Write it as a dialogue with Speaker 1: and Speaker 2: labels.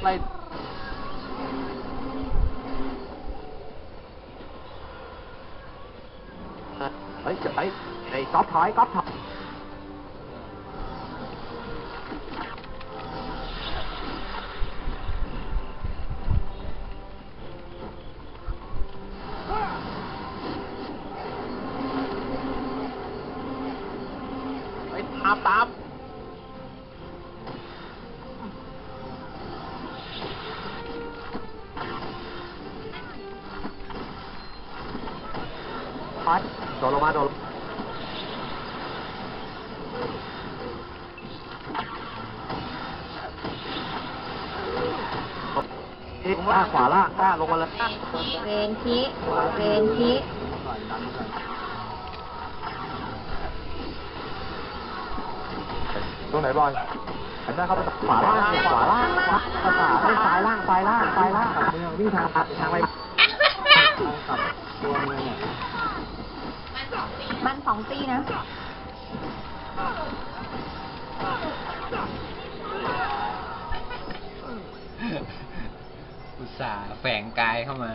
Speaker 1: อะไรเฮ้ยไอ้ไอ้ก๊ อฟถอยก๊อฟถอยไปตามตามไปโดดลงมาโดดลงนี่ล่างขวาล่างล่างลงมาเลย
Speaker 2: เวนคิเวนคิ
Speaker 1: ตรงไหนบอลหันหน้าเข้าไปขวาล่างขวาล่างขวาขวาซ้ายล่างซ้ายล่างซ้ายล่างวิ่งทางทางไป
Speaker 2: องตีนะ
Speaker 3: อุตส่าห์แฝงกายเข้ามา